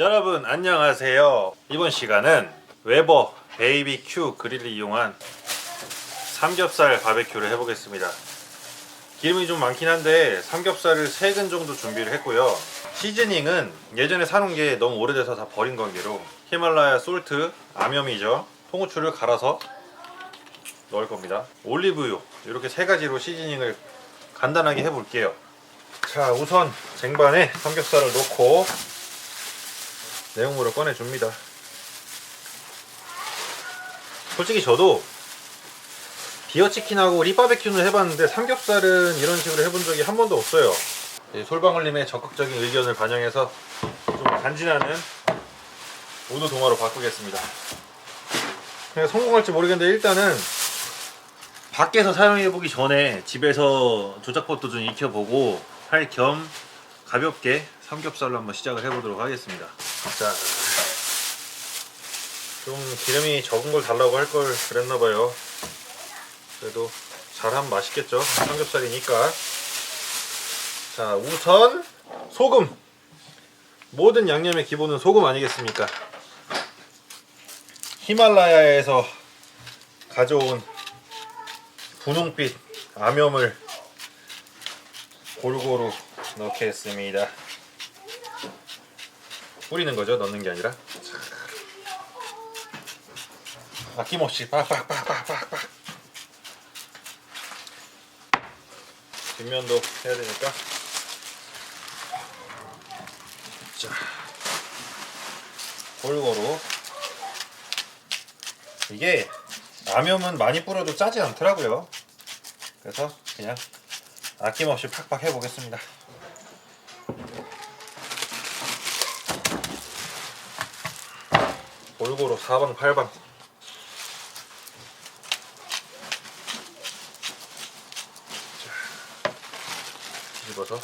여러분 안녕하세요. 이번 시간은 웨버 베이비큐 그릴을 이용한 삼겹살 바베큐를 해보겠습니다. 기름이 좀 많긴 한데 삼겹살을 3근 정도 준비를 했고요. 시즈닝은 예전에 사놓은 게 너무 오래돼서 다 버린 관계로 히말라야 솔트, 암염이죠. 통후추를 갈아서 넣을 겁니다. 올리브유 이렇게 세 가지로 시즈닝을 간단하게 해볼게요. 자 우선 쟁반에 삼겹살을 넣고 내용물을 꺼내줍니다. 솔직히 저도 비어치킨하고 리바베큐는 해봤는데 삼겹살은 이런 식으로 해본 적이 한 번도 없어요. 이 솔방울님의 적극적인 의견을 반영해서 좀 간지나는 우드 동화로 바꾸겠습니다. 그냥 성공할지 모르겠는데 일단은 밖에서 사용해보기 전에 집에서 조작법도 좀 익혀보고 할 겸 가볍게 삼겹살로 한번 시작을 해보도록 하겠습니다. 자, 좀 기름이 적은 걸 달라고 할 걸 그랬나봐요. 그래도 잘하면 맛있겠죠. 삼겹살이니까. 자, 우선 소금. 모든 양념의 기본은 소금 아니겠습니까? 히말라야에서 가져온 분홍빛 암염을 골고루 넣겠습니다. 뿌리는 거죠, 넣는 게 아니라. 아낌없이 빡빡빡빡빡빡. 뒷면도 해야 되니까. 자, 골고루. 이게 라면은 많이 뿌려도 짜지 않더라고요. 그래서 그냥 아낌없이 팍팍 해보겠습니다. 골고루 사방팔방. 자, 뒤집어서.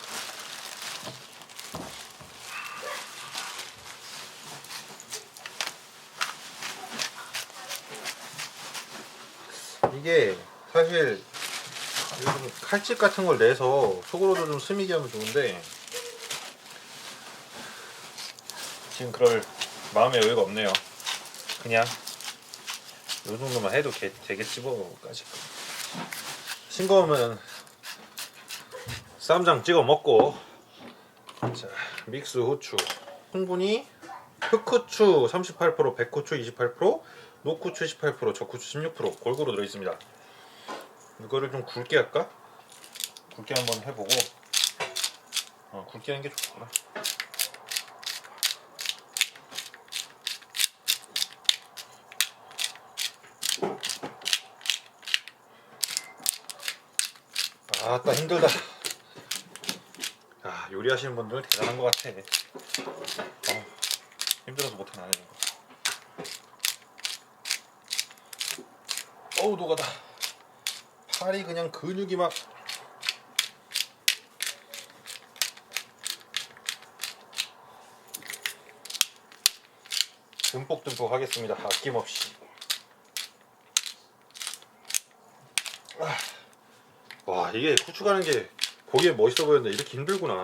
이게 사실 요즘 칼집 같은 걸 내서 속으로도 좀 스미게 하면 좋은데 지금 그럴 마음의 여유가 없네요. 그냥 요 정도만 해도 게, 되겠지 뭐까지. 싱거우면 쌈장 찍어 먹고 자 믹스 후추 흥분이 흑후추 38% 백후추 28% 녹후추 18% 적후추 16% 골고루 들어있습니다. 이거를 좀 굵게 할까? 굵게 한번 해보고 어, 굵게 하는 게 좋구나. 아따 힘들다. 아 요리하시는 분들 대단한 것 같아. 어, 힘들어서 못하는 안 하는 거. 어우 노가다. 팔이 그냥 근육이 막 듬뿍듬뿍 하겠습니다. 아낌없이. 아. 와 이게 후추 가는 게 보기에 멋있어 보였는데 이렇게 힘들구나.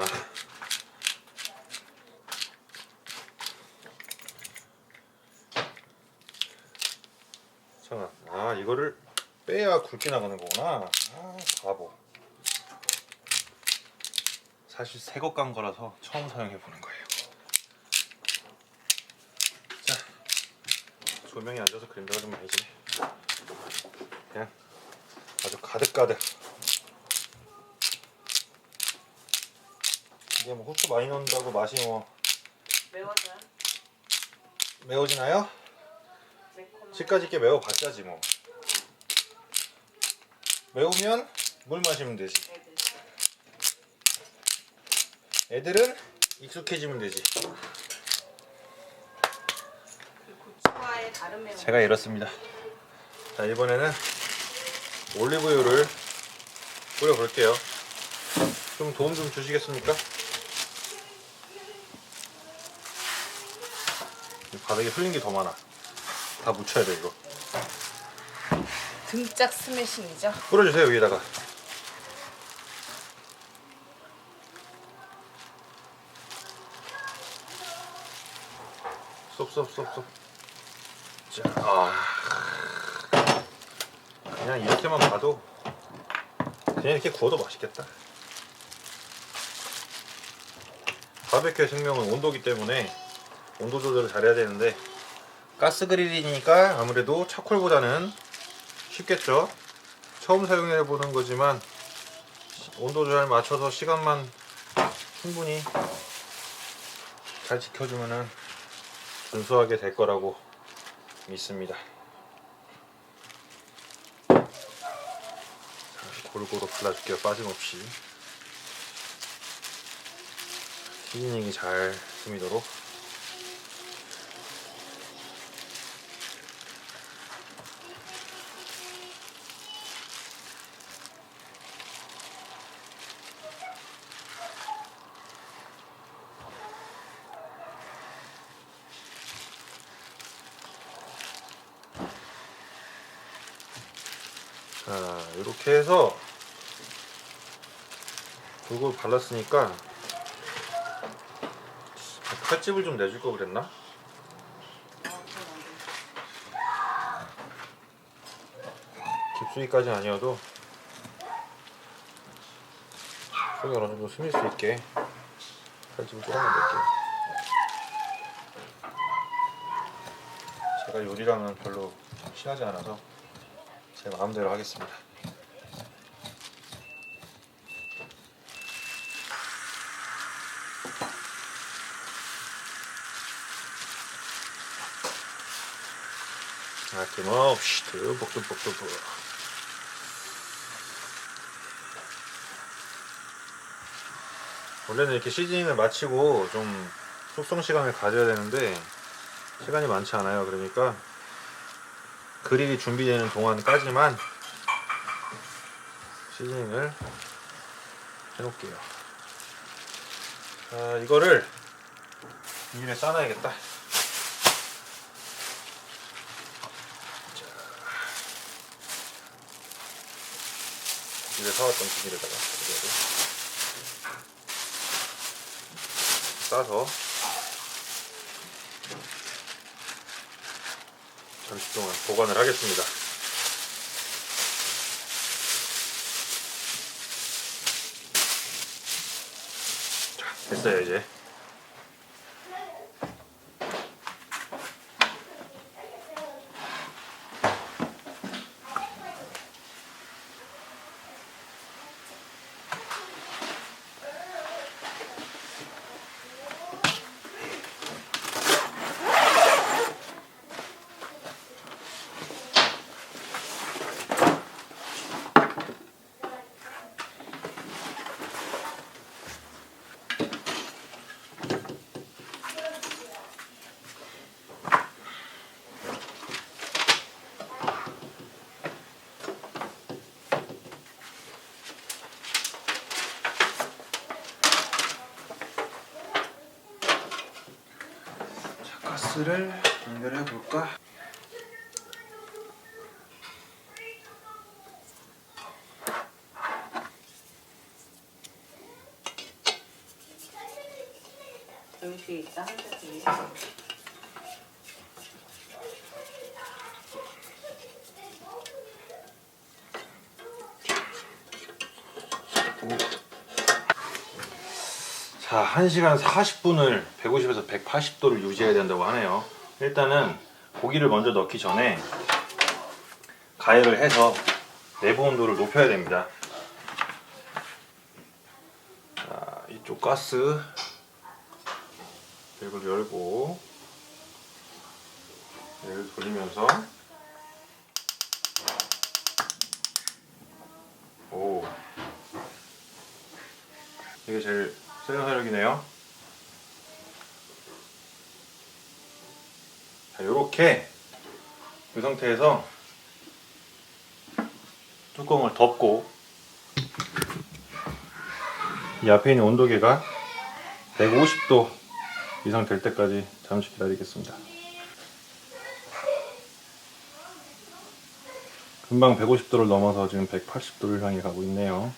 잠깐 아 이거를 빼야 굵게 나가는 거구나. 아 바보. 사실 새것 간 거라서 처음 사용해 보는 거예요. 자 조명이 안 좋아서 그림자가 좀 많이 지네. 그냥 아주 가득 가득. 이게 뭐 후추 많이 넣는다고 맛이 뭐 매워져요? 매워지나요? 매콤한 집까지 게 매워봤자지 뭐. 매우면 물 마시면 되지. 애들 애들은 익숙해지면 되지. 그 고추와의 다른 매운 제가 이렇습니다. 자 이번에는 올리브유를 뿌려볼게요. 좀 도움 좀 주시겠습니까? 바닥에 흘린 게 더 많아. 다 묻혀야 돼 이거. 등짝 스매싱이죠? 뿌려주세요 위에다가. 쏙쏙쏙쏙. 자, 아. 그냥 이렇게만 봐도 그냥 이렇게 구워도 맛있겠다. 바베큐의 생명은 온도기 때문에 온도 조절을 잘해야 되는데 가스 그릴이니까 아무래도 차콜보다는 쉽겠죠. 처음 사용해 보는 거지만 온도 잘 맞춰서 시간만 충분히 잘 지켜주면은 준수하게 될 거라고 믿습니다. 자, 골고루 발라줄게요 빠짐없이 시즈닝이 잘 스미도록 이렇게 해서 골고루 발랐으니까 칼집을 좀 내줄 거 그랬나? 깊숙이까지 아니어도 속이 어느 정도 스밀 수 있게 칼집을 조금만 낼게요 제가 요리랑은 별로 친하지 않아서 제 마음대로 하겠습니다. 아낌없이 듬뿍듬뿍듬뿍 원래는 이렇게 시즈닝을 마치고 좀 숙성 시간을 가져야 되는데 시간이 많지 않아요. 그러니까 그릴이 준비되는 동안까지만 시즈닝을 해놓을게요. 자 이거를 비닐에 싸놔야겠다. 집에 사왔던 비닐에다가 싸서 잠시 동안 보관을 하겠습니다. 자, 됐어요 이제. 자, 가스를 연결해 볼까? 음식 있다 한 세트. 자, 1시간 40분을 150에서 180도를 유지해야 된다고 하네요. 일단은 고기를 먼저 넣기 전에 가열을 해서 내부 온도를 높여야 됩니다. 자, 이쪽 가스 밸브를 열고 얘를 돌리면서 오 이게 제일 세는 화력이네요. 자, 요렇게 이 상태에서 뚜껑을 덮고 이 앞에 있는 온도계가 150도 이상 될 때까지 잠시 기다리겠습니다. 금방 150도를 넘어서 지금 180도를 향해 가고 있네요.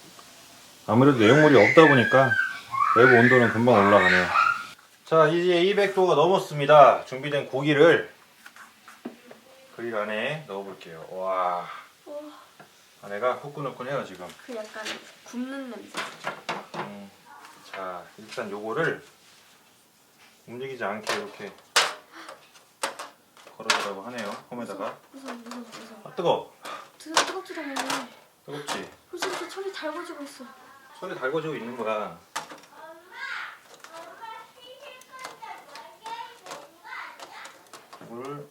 아무래도 내용물이 없다 보니까 내부 온도는 금방 올라가네요. 자 이제 200도가 넘었습니다. 준비된 고기를 그릴 안에 넣어볼게요. 와 와, 안에가 후끈후끈해요 지금. 그 약간 굽는 냄새. 음, 자 일단 요거를 움직이지 않게 이렇게 걸어보라고 하네요. 홈에다가 무서워, 무서워, 무서워. 아 뜨거. 뜨, 뜨겁지도 않네. 뜨겁지. 벌써 이렇게 철이 달궈지고 있어. 손에 달궈지고 있는 거야. 물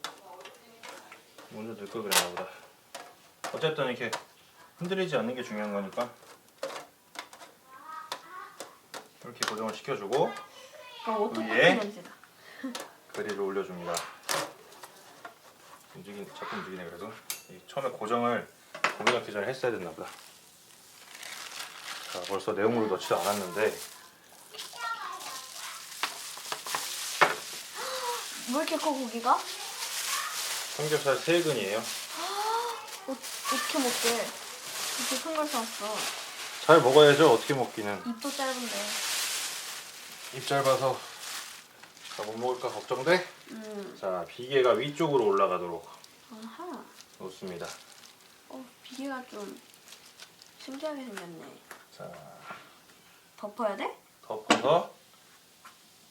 먼저 넣을 걸 그랬나 보다. 어쨌든 이렇게 흔들리지 않는 게 중요한 거니까 이렇게 고정을 시켜주고 아, 위에? 냄새다. 그릴을 올려줍니다. 움직인 자꾸 움직이네 그래도 이 처음에 고정을 고기 넣기 전에 했어야 됐나 보다. 자 벌써 내용물을 넣지도 않았는데 왜 이렇게 커 고기가? 삼겹살 세 근이에요. 어, 어떻게 먹게? 이렇게 큰 걸 사왔어. 잘 먹어야죠. 어떻게 먹기는 입도 짧은데. 입 짧아서 다 못 먹을까 걱정돼. 음, 자 비계가 위쪽으로 올라가도록 아하. 놓습니다. 어, 비계가 좀 신기하게 생겼네. 자 덮어야 돼? 덮어서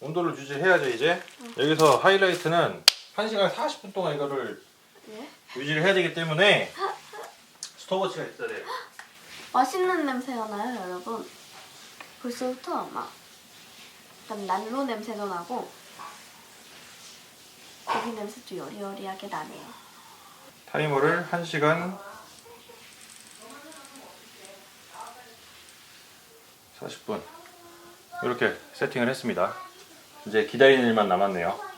온도를 유지해야죠 이제. 여기서 하이라이트는 1시간 40분 동안 이거를 예? 유지를 해야 되기 때문에 스톱워치가 있어야 돼요. 맛있는 냄새가 나요, 여러분. 벌써부터 막 약간 난로 냄새도 나고 고기 냄새도 여리여리하게 나네요. 타이머를 1시간 40분 이렇게 세팅을 했습니다. 이제 기다리는 일만 남았네요.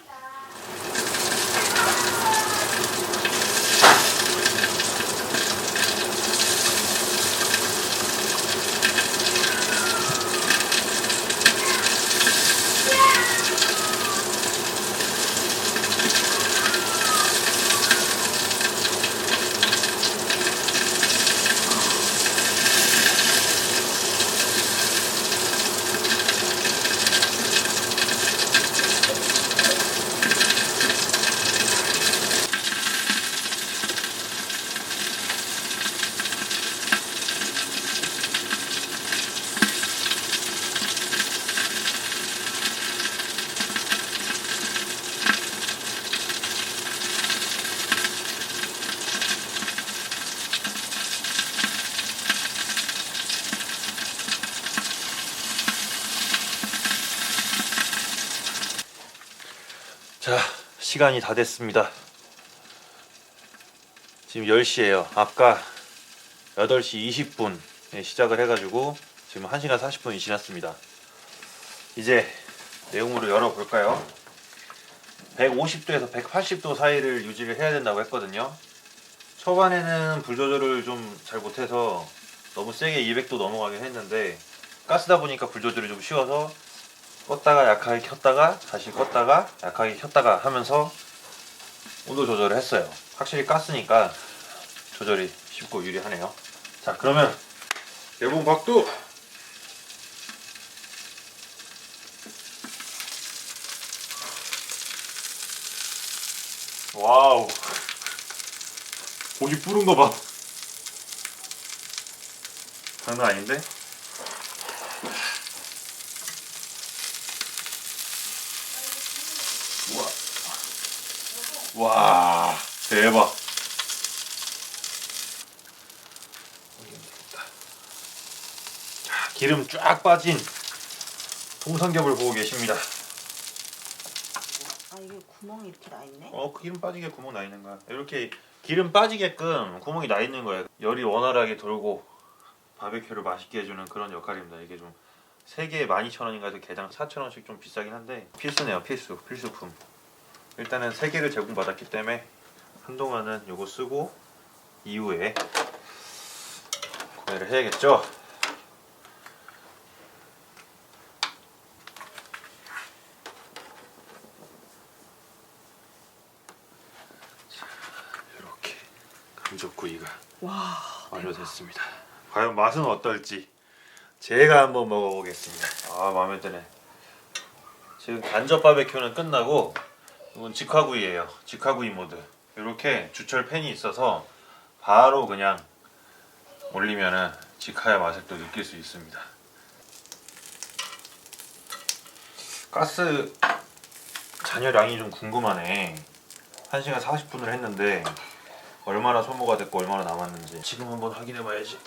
자, 시간이 다 됐습니다. 지금 10시예요. 아까 8시 20분에 시작을 해가지고 지금 1시간 40분이 지났습니다. 이제 내용물을 열어볼까요? 150도에서 180도 사이를 유지를 해야 된다고 했거든요. 초반에는 불 조절을 좀 잘 못해서 너무 세게 200도 넘어가긴 했는데 가스다 보니까 불 조절이 좀 쉬워서 껐다가 약하게 켰다가 다시 껐다가 약하게 켰다가 하면서 온도 조절을 했어요. 확실히 가스니까 조절이 쉽고 유리하네요. 자 그러면 개봉 박두 와우 고기 뿌른 거 봐. 장난 아닌데? 와. 와, 대박. 자, 기름 쫙 빠진 통삼겹을 보고 계십니다. 아 이게 구멍이 이렇게 나 있네. 어, 그 기름 빠지게 구멍 나 있는 거야. 이렇게 기름 빠지게끔 구멍이 나 있는 거예요. 열이 원활하게 돌고 바베큐를 맛있게 해주는 그런 역할입니다. 이게 좀 3개에 12,000원인가 해서 개당 4,000원씩 좀 비싸긴 한데 필수네요. 필수. 필수품. 일단은 3개를 제공받았기 때문에 한동안은 요거 쓰고 이후에 구매를 해야겠죠. 이렇게 감쪽구이가 와. 완료됐습니다. 과연 맛은 어떨지 제가 한번 먹어보겠습니다. 아 마음에 드네. 지금 간접 바베큐는 끝나고 이건 직화구이예요. 직화구이 모드. 이렇게 주철 팬이 있어서 바로 그냥 올리면은 직화의 맛을 또 느낄 수 있습니다. 가스 잔여량이 좀 궁금하네. 1시간 40분을 했는데 얼마나 소모가 됐고 얼마나 남았는지 지금 한번 확인해 봐야지.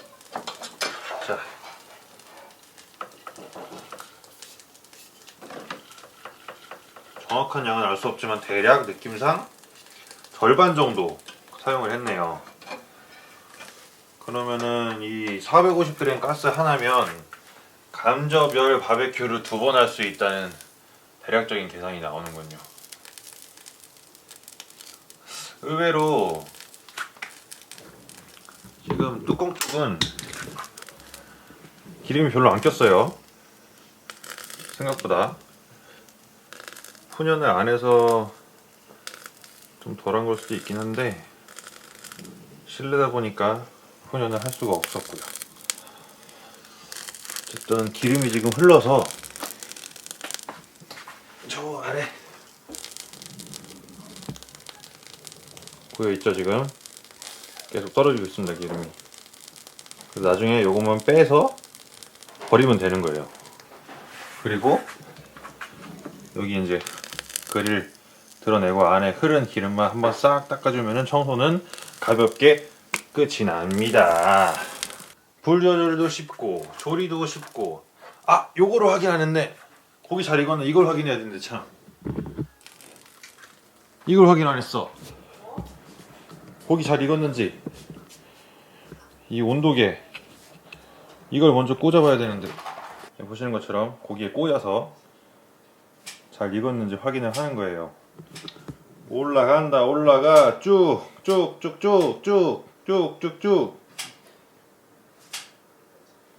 자. 정확한 양은 알 수 없지만 대략 느낌상 절반 정도 사용을 했네요. 그러면은 이 450g 가스 하나면 감저별 바베큐를 두 번 할 수 있다는 대략적인 계산이 나오는군요. 의외로 지금 뚜껑 쪽은 기름이 별로 안 꼈어요. 생각보다 훈연을 안 해서 좀 덜한 걸 수도 있긴 한데 실내다 보니까 훈연을 할 수가 없었고요. 어쨌든 기름이 지금 흘러서 저 아래 고여 있죠 지금 계속 떨어지고 있습니다 기름이. 나중에 요것만 빼서 버리면 되는 거예요. 그리고 여기 이제 그릴 드러내고 안에 흐른 기름만 한번 싹 닦아주면은 청소는 가볍게 끝이 납니다. 불 조절도 쉽고 조리도 쉽고 아 요거로 확인 안 했네. 고기 잘 익었네. 이걸 확인해야 되는데 참. 이걸 확인 안 했어. 고기 잘 익었는지 이 온도계 이걸 먼저 꽂아봐야 되는데 보시는 것처럼 고기에 꽂아서 잘 익었는지 확인을 하는 거예요. 올라간다 올라가 쭉 쭉 쭉 쭉 쭉 쭉 쭉쭉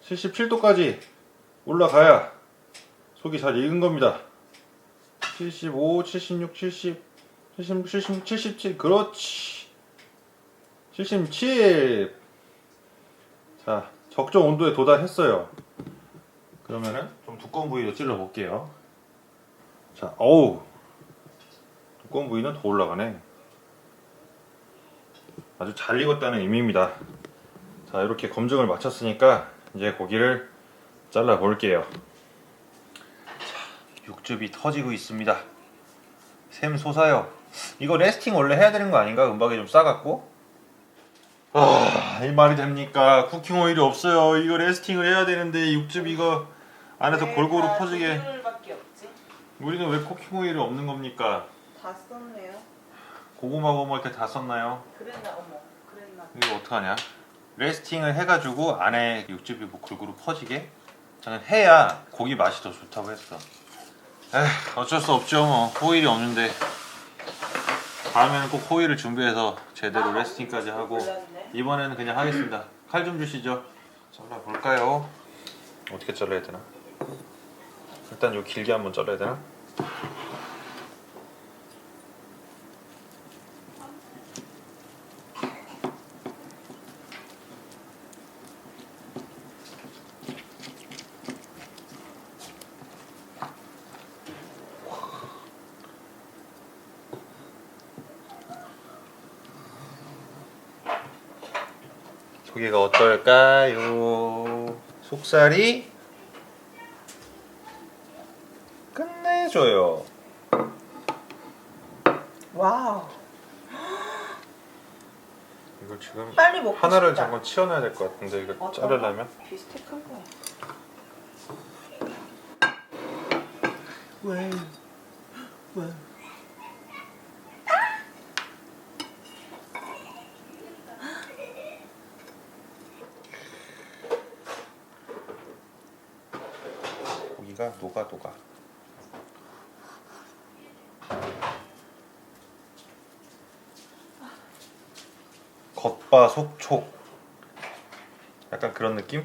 77도까지 올라가야 속이 잘 익은 겁니다. 75, 76, 70, 76, 76, 77 그렇지 77 자, 적정 온도에 도달했어요. 그러면은 좀 두꺼운 부위로 찔러 볼게요. 자, 어우. 두꺼운 부위는 더 올라가네. 아주 잘 익었다는 의미입니다. 자, 이렇게 검증을 마쳤으니까 이제 고기를 잘라 볼게요. 자, 육즙이 터지고 있습니다. 샘 솟아요. 이거 레스팅 원래 해야 되는 거 아닌가? 은박이 좀 싸갖고. 아, 이 말이 됩니까? 쿠킹 오일이 없어요. 이거 레스팅을 해야 되는데 육즙 이거 안에서 골고루 퍼지게. 우리는 왜 쿠킹 오일이 없는 겁니까? 다 썼네요. 고구마 고구마 이렇게 다 썼나요? 그랬나 어머. 그랬나. 이거 어떡하냐? 레스팅을 해가지고 안에 육즙이 뭐 골고루 퍼지게 저는 해야 고기 맛이 더 좋다고 했어. 에휴, 어쩔 수 없죠 뭐 호일이 없는데 다음에는 꼭 호일을 준비해서 제대로 레스팅까지 하고 몰랐네. 이번에는 그냥 하겠습니다. 칼 좀 주시죠. 잘라 볼까요? 어떻게 잘라야 되나? 일단 요 길게 한번 잘라야 되나? 고기가 어떨까요? 속살이 끝내줘요. 와우. 이걸 지금 빨리 먹고 하나를 싶다. 잠깐 치워놔야 될 것 같은데 이거 어떤 자르려면 비스텍한 거야. 왜? 왜? 고기가 녹아 녹아. 겉바속촉. 약간 그런 느낌?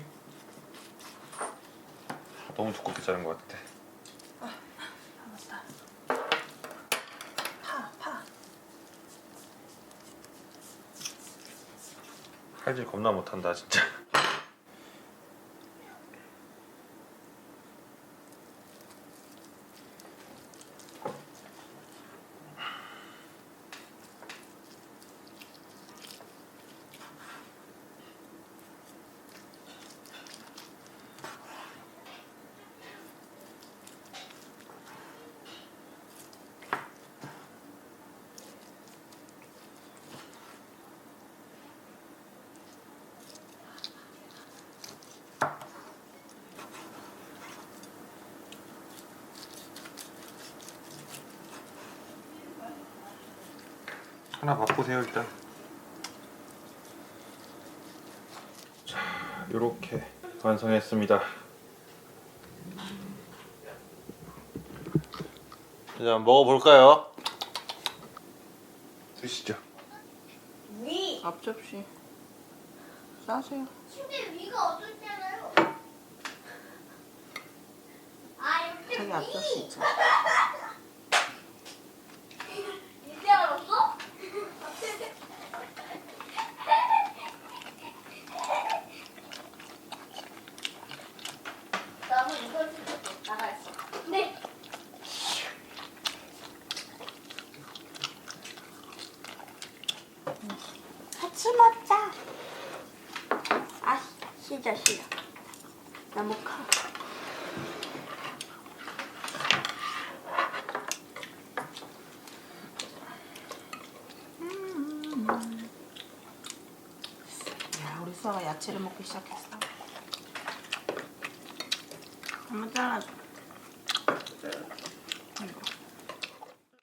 너무 두껍게 자른 것 같아. 파, 파. 칼질 겁나 못한다 진짜. 하나 맛보세요 일단. 자, 이렇게 완성했습니다. 이제 한번 먹어볼까요? 드시죠. 위 앞접시. 싸세요. 침대 위가 어둡잖아요. 아 이렇게 자기 위 앞접시 있잖아. 이제 알았어? 나도 이걸 찍고 나가 있어. 네. 같이 먹자. 아, 싫어, 싫어. 너무 커. 야, 우리 수아가 야채를 먹기 시작했어. 한번 잘라줘.